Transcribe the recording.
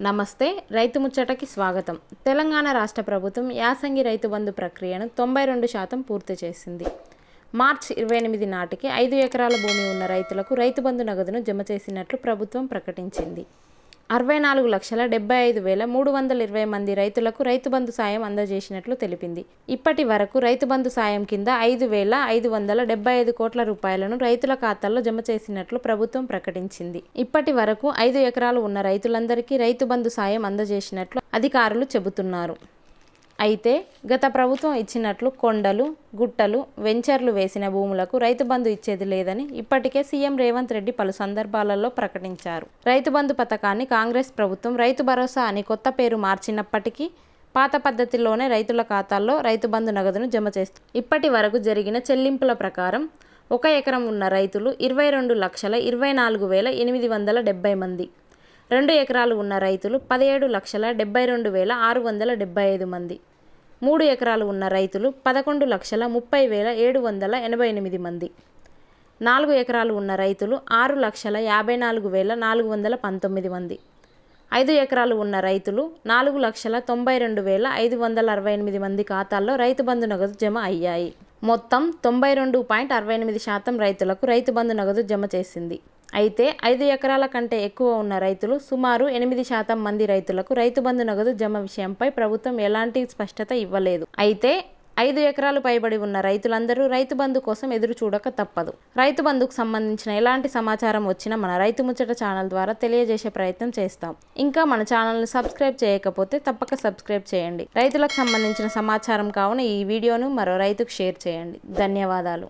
నమస్తే రైతు ముచ్చటకి స్వాగతం. తెలంగాణ రాష్ట్ర ప్రభుత్వం యాసంగి రైతు బంధు ప్రక్రియను తొంభై రెండు శాతం పూర్తి చేసింది. మార్చ్ ఇరవై ఎనిమిది నాటికి ఐదు ఎకరాల భూమి ఉన్న రైతులకు రైతు బంధు నగదును జమ చేసినట్లు ప్రభుత్వం ప్రకటించింది. అరవై నాలుగు లక్షల డెబ్బై ఐదు వేల మూడు వందల ఇరవై మంది రైతులకు రైతు బంధు సాయం అందజేసినట్లు తెలిపింది. ఇప్పటి వరకు రైతు బంధు సాయం కింద ఐదు వేల ఐదు వందల డెబ్బై ఐదు కోట్ల రూపాయలను రైతుల ఖాతాల్లో జమ చేసినట్లు ప్రభుత్వం ప్రకటించింది. ఇప్పటి వరకు ఐదు ఎకరాలు ఉన్న రైతులందరికీ రైతు బంధు సాయం అందజేసినట్లు అధికారులు చెబుతున్నారు. అయితే గత ప్రభుత్వం ఇచ్చినట్లు కొండలు గుట్టలు వెంచర్లు వేసిన భూములకు రైతు బంధు ఇచ్చేది లేదని ఇప్పటికే సీఎం రేవంత్ రెడ్డి పలు సందర్భాలలో ప్రకటించారు. రైతు బంధు పథకాన్ని కాంగ్రెస్ ప్రభుత్వం రైతు భరోసా అని కొత్త పేరు మార్చినప్పటికీ పాత పద్ధతిలోనే రైతుల ఖాతాల్లో రైతు బంధు నగదును జమ చేస్తుంది ఇప్పటి వరకు జరిగిన చెల్లింపుల ప్రకారం ఒక ఎకరం ఉన్న రైతులు ఇరవై రెండు లక్షల ఇరవై నాలుగు వేల ఎనిమిది వందల డెబ్బై మంది. రెండు ఎకరాలు ఉన్న రైతులు పదిహేడు లక్షల డెబ్బై రెండు వేల ఆరు వందల డెబ్బై ఐదు మంది. మూడు ఎకరాలు ఉన్న రైతులు పదకొండు లక్షల ముప్పై వేల ఏడు వందల ఎనభై ఎనిమిది మంది. నాలుగు ఎకరాలు ఉన్న రైతులు ఆరు లక్షల యాభై నాలుగు వేల నాలుగు వందల పంతొమ్మిది మంది. ఐదు ఎకరాలు ఉన్న రైతులు నాలుగు లక్షల తొంభై రెండు వేల ఐదు వందల అరవై ఎనిమిది మంది ఖాతాల్లో రైతు బంధు నగదు జమ అయ్యాయి. మొత్తం తొంభై రెండు పాయింట్ అరవై ఎనిమిది శాతం రైతులకు రైతు బంధు నగదు జమ చేసింది. అయితే ఐదు ఎకరాల కంటే ఎక్కువ ఉన్న రైతులు సుమారు ఎనిమిది శాతం మంది రైతులకు రైతు బంధు నగదు జమ విషయంపై ప్రభుత్వం ఎలాంటి స్పష్టత ఇవ్వలేదు. అయితే ఐదు ఎకరాలు పైబడి ఉన్న రైతులందరూ రైతు బంధు కోసం ఎదురు చూడక తప్పదు. రైతు బంధుకు సంబంధించిన ఎలాంటి సమాచారం వచ్చినా మన రైతు ముచ్చట ఛానల్ ద్వారా తెలియజేసే ప్రయత్నం చేస్తాం. ఇంకా మన ఛానల్ని సబ్స్క్రైబ్ చేయకపోతే తప్పక సబ్స్క్రైబ్ చేయండి. రైతులకు సంబంధించిన సమాచారం కావున ఈ వీడియోను మరో రైతుకు షేర్ చేయండి. ధన్యవాదాలు.